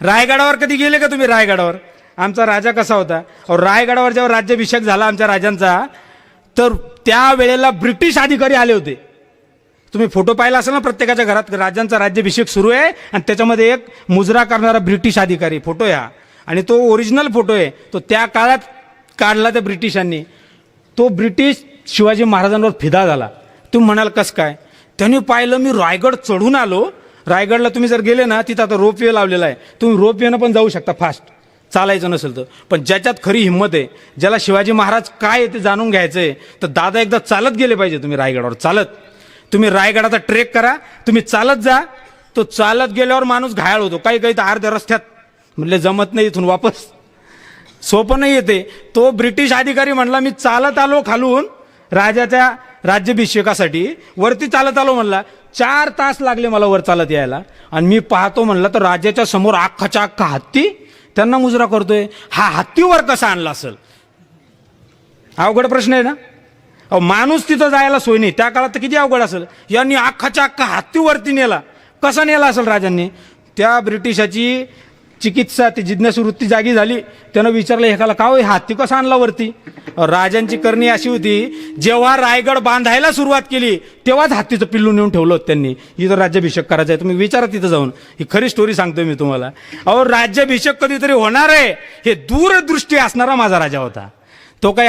रायगडावर कधी गेले का तुम्ही रायगडावर? आमचा राजा कसा होता? रायगडावर जेव्हा राज्याभिषेक झाला आमच्या राजांचा तर त्या वेळेला ब्रिटिश अधिकारी आले होते. तुम्ही फोटो पाहिला असेल ना प्रत्येकाच्या घरात? राजांचा राज्याभिषेक सुरू आहे आणि त्याच्यामध्ये एक मुजरा करणारा ब्रिटिश अधिकारी. फोटो आहे हा आणि तो ओरिजिनल फोटो आहे. तो त्या काळात काढला त्या ब्रिटिशांनी. तो ब्रिटिश शिवाजी महाराजांवर फिदा झाला. तुम्ही म्हणाल कसं काय? त्यांनी पाहिलं मी रायगड चढून आलो रायगडला तुम्ही जर गेले ना तिथं आता रोपवे लावलेला आहे. तुम्ही रोपवेनं पण जाऊ शकता फास्ट चालायचं नसेल तर. पण ज्याच्यात खरी हिंमत आहे ज्याला शिवाजी महाराज काय आहे ते जाणून घ्यायचं आहे तर दादा एकदा चालत गेले पाहिजे तुम्ही रायगडावर. चालत. तुम्ही रायगडाचा ट्रेक करा तुम्ही चालत जा. तो चालत गेल्यावर माणूस घायाळ होतो. काही काही तर अर्ध्या रस्त्यात. म्हणले जमत नाही इथून वापस. सोपं नाही येते तो ब्रिटिश अधिकारी म्हणला मी चालत आलो खालून. राजाच्या राज्याभिषेकासाठी. वरती चालत आलो म्हणला चार तास लागले मला वर चालत यायला. आणि मी पाहतो म्हणलं तर राजाच्या समोर अख्खाच्या अख्खा हत्ती त्यांना मुजरा करतोय. हा हत्ती वर कसा आणला असेल? अवघड प्रश्न आहे ना? अहो माणूस तिथं जायला सोय नाही. त्या काळात तर किती अवघड असेल? यांनी अख्खाच्या अख्खा हत्तीवरती नेला. कसा नेला असेल राजांनी? त्या ब्रिटिशाची चिकित्सा ती जिज्ञासवृत्ती जागी झाली. त्यानं विचारलं एकाला का हो, हत्ती कसा आणला वरती? राजांची करणी अशी होती जेव्हा रायगड बांधायला सुरुवात केली तेव्हाच हत्तीचं पिल्लू नेऊन ठेवलं होतं त्यांनी. इथं राज्याभिषेक करायचा आहे. तुम्ही विचारा तिथं जाऊन. ही खरी स्टोरी सांगतोय मी तुम्हाला. अहो राज्याभिषेक कधीतरी होणार आहे. हे दूरदृष्टी असणारा माझा राजा होता. तो काय